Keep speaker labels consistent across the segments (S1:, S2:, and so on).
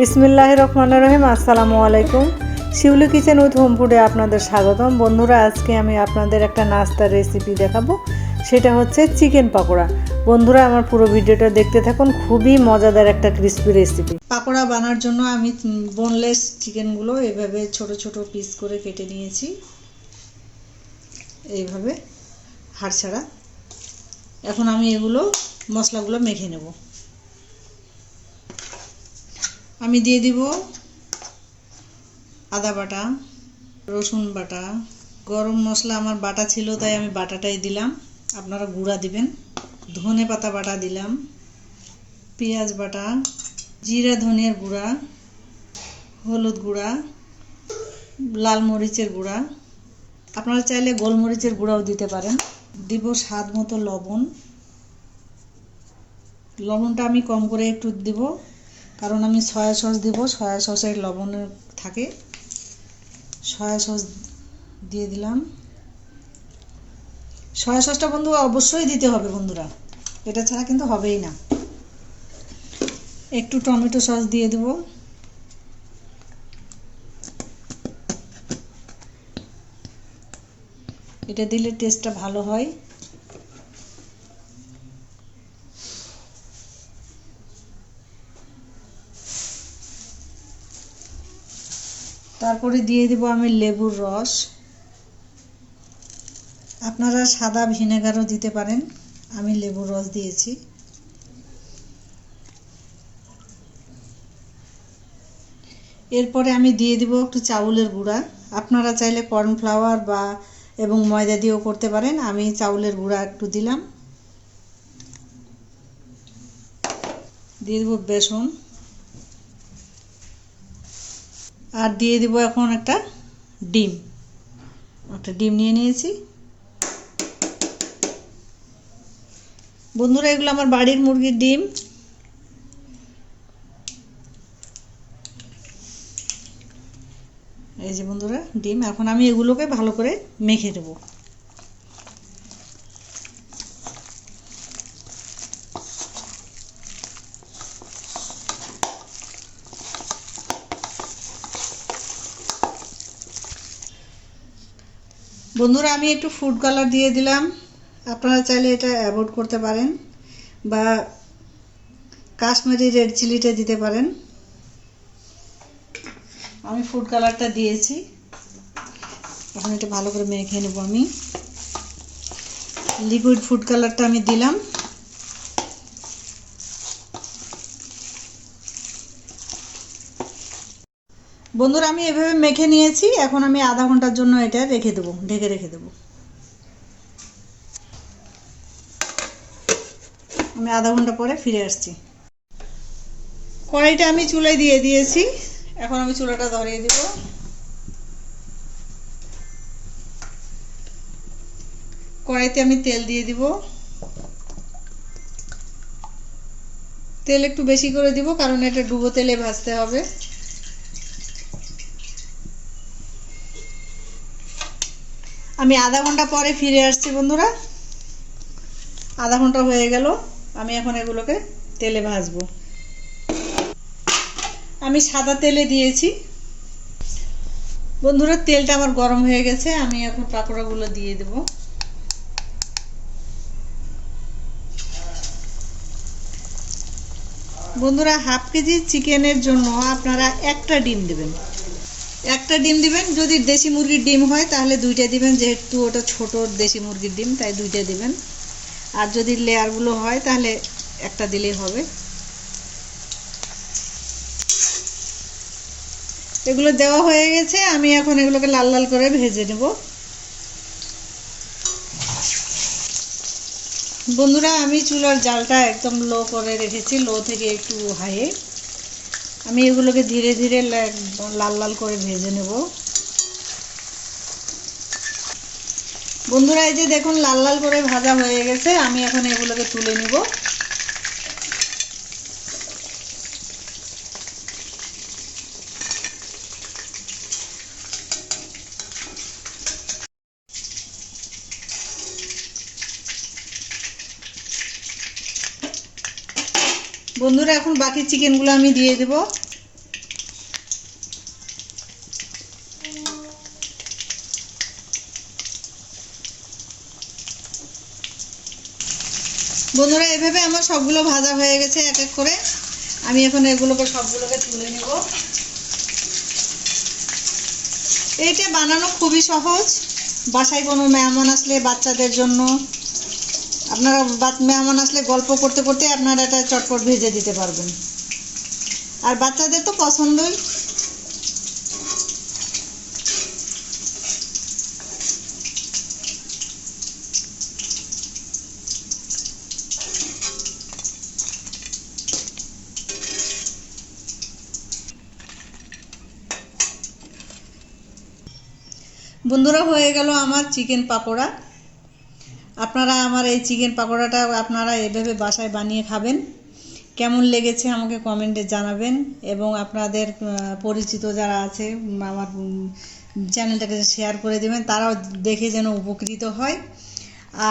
S1: বিসমিল্লাহ রহমান রহিম, আসসালামু আলাইকুম। শিউলি কিচেন উইথ হোম ফুডে আপনাদের স্বাগতম। বন্ধুরা, আজকে আমি আপনাদের একটা নাস্তার রেসিপি দেখাবো। সেটা হচ্ছে চিকেন পাকোড়া। বন্ধুরা, আমার পুরো ভিডিওটা দেখতে থাকুন। খুবই মজাদার একটা ক্রিস্পি রেসিপি পাকোড়া বানার জন্য আমি বোনলেস চিকেনগুলো এভাবে ছোট ছোট পিস করে কেটে নিয়েছি। এইভাবে হাড় ছাড়া এখন আমি এগুলো মশলাগুলো মেখে নেব। আমি দিয়ে দিব আদা বাটা, রসুন বাটা। গরম মশলা আমার বাটা ছিল, তাই আমি বাটাটাই দিলাম। আপনারা গুঁড়া দিবেন। ধনে পাতা বাটা দিলাম। পেঁয়াজ বাটা, জিরা, ধনিয়ার গুঁড়া, হলুদ গুঁড়া, লাল মরিচের গুঁড়া। আপনারা চাইলে গোলমরিচের গুঁড়াও দিতে পারেন। দিব স্বাদ মতো লবণ। লবণটা আমি কম করে একটু দিব। কারণ আমি সয়া সস দিব, সয়া সসের লবণ থাকে। সয়া সস দিয়ে দিলাম। সয়া সসটা বন্ধু অবশ্যই দিতে হবে বন্ধুরা। এটা ছাড়া কিন্তু হবেই না। একটু টমেটো সস দিয়ে দেব। এটা দিলে টেস্টটা ভালো হয়। তারপরে দিয়ে দেব আমি লেবুর রস। আপনারা সাদা ভিনেগারও দিতে পারেন। আমি লেবুর রস দিয়েছি। এরপরে আমি দিয়ে দিব একটু চাউলের গুঁড়া। আপনারা চাইলে কর্নফ্লাওয়ার বা এবং ময়দা দিয়েও করতে পারেন। আমি চাউলের গুঁড়া একটু দিলাম। দিয়ে দেবো বেসন। আর দিয়ে দিব এখন একটা ডিম। একটা ডিম নিয়ে নিয়েছি। বন্ধুরা, এগুলো আমার বাড়ির মুরগির ডিম। এই যে বন্ধুরা, ডিম। এখন আমি এগুলোকে ভালো করে মেখে দেবো বন্ধুরা, আমি একটু ফুড কালার দিয়ে দিলাম। আপনারা চাইলে এটা অ্যাভয়েড করতে পারেন বা কাশ্মীরি রেড চিলিটা দিতে পারেন। আমি ফুড কালারটা দিয়েছি। এখন এটা ভালো করে মেখে নেব আমি। লিকুইড ফুড কালারটা আমি দিলাম। বন্ধুরা, আমি এভাবে মেখে নিয়েছি। এখন আমি আধা ঘণ্টার জন্য এটা রেখে দেবো, ঢেকে রেখে দেবো। আমি আধা ঘণ্টা পরে ফিরে আসছি। কড়াইটা আমি চুলায় দিয়ে দিয়েছি। এখন আমি চুলাটা ধরিয়ে দিব। কড়াইতে আমি তেল দিয়ে দিব। তেল একটু বেশি করে দিব, কারণ এটা ডুবো তেলে ভাজতে হবে। আমি আধা ঘণ্টা পরে ফিরে আসছি, বন্ধুরা। আধা ঘণ্টা হয়ে গেল, আমি এখন এগুলোকে তেলে ভাজবো। আমি সাদা তেলে দিয়েছি। বন্ধুরা, তেলটা আমার গরম হয়ে গেছে, আমি এখন পাকোড়াগুলো দিয়ে দেব। বন্ধুরা, হাফ কেজি চিকেনের জন্য আপনারা একটা ডিম দেবেন। একটা ডিম দিবেন, যদি দেশি মুরগির ডিম হয়, তাহলে দুইটা দিবেন, যেহেতু ওটা ছোট দেশি মুরগির ডিম, তাই দুইটা দিবেন। আর যদি লেয়ারগুলো হয়, তাহলে একটা দিলেই হবে। এগুলো দেওয়া হয়ে গেছে, আমি এখন এগুলোকে লাল লাল করে ভেজে নেব। বন্ধুরা, আমি চুলার জালটা একদম লো করে রেখেছি, লো থেকে একটু হাইয়ে। আমি এগুলোকে ধীরে ধীরে লাল লাল করে ভেজে নেব। বন্ধুরা, এই যে দেখুন লাল লাল করে ভাজা হয়ে গেছে, আমি এখন এগুলোকে তুলে নিব। বন্ধুরা, এখন বাকি চিকেনগুলো আমি দিয়ে দেব। বন্ধুরা, এভাবে আমার সবগুলো ভাজা হয়ে গেছে এক এক করে। আমি এখন এগুলোকে সবগুলোকে তুলে নেব। এইটা বানানো খুবই সহজ। বাসায় কোনো মেহমান আসলে বাচ্চাদের জন্য আপনারা বাচ- মেহমান আসলে গল্প করতে করতে আপনারা এটা চটপট ভেজে দিতে পারবেন। আর বাচ্চাদের তো পছন্দই। বন্ধুরা, হয়ে গেল আমার চিকেন পাকোড়া আপনারা আমার এই চিকেন পাকোড়াটা আপনারা এভাবে বাসায় বানিয়ে খাবেন। কেমন লেগেছে আমাকে কমেন্টে জানাবেন এবং আপনাদের পরিচিত যারা আছে আমার চ্যানেলটাকে শেয়ার করে দেবেন, তারাও দেখে যেন উপকৃত হয়।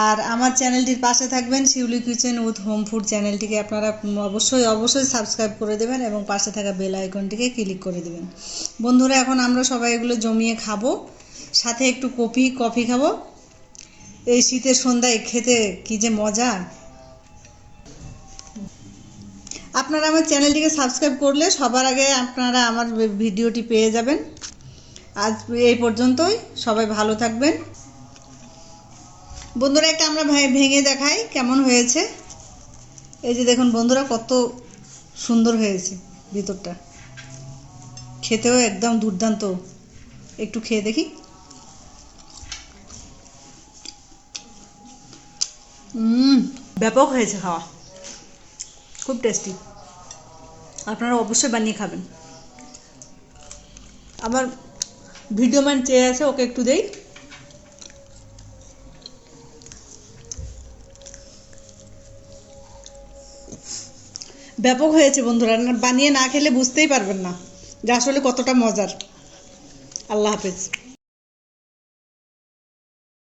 S1: আর আমার চ্যানেলটির পাশে থাকবেন, Shiuli kitchen with home food চ্যানেলটিকে আপনারা অবশ্যই অবশ্যই সাবস্ক্রাইব করে দেবেন এবং পাশে থাকা বেল আইকনটিকে ক্লিক করে দেবেন। বন্ধুরা, এখন আমরা সবাই এগুলো জমিয়ে খাব, সাথে একটু কফি কফি খাব। এই শীতের সন্ধ্যায় খেতে কি যে মজা? আপনারা আমার চ্যানেলটিকে সাবস্ক্রাইব করলে সবার আগে আপনারা আমার ভিডিওটি পেয়ে যাবেন। আজ এই পর্যন্তই, সবাই ভালো থাকবেন। বন্ধুরা, একটা আমরা ভেঙে দেখাই কেমন হয়েছে। এই যে দেখুন বন্ধুরা, কত সুন্দর হয়েছে ভিতরটা। খেতেও একদম দুর্দান্ত। একটু খেয়ে দেখি। ব্যাপক হয়েছে খাওয়া। খুব টেস্টি আপনারা অবশ্যই বানিয়ে খাবেন। আমার ভিডিও ম্যান চেয়ে আছে, ওকে একটু দেই। ব্যাপক হয়েছে বন্ধুরা বানিয়ে না খেলে বুঝতেই পারবেন না যে আসলে কতটা মজার। আল্লাহ হাফেজ।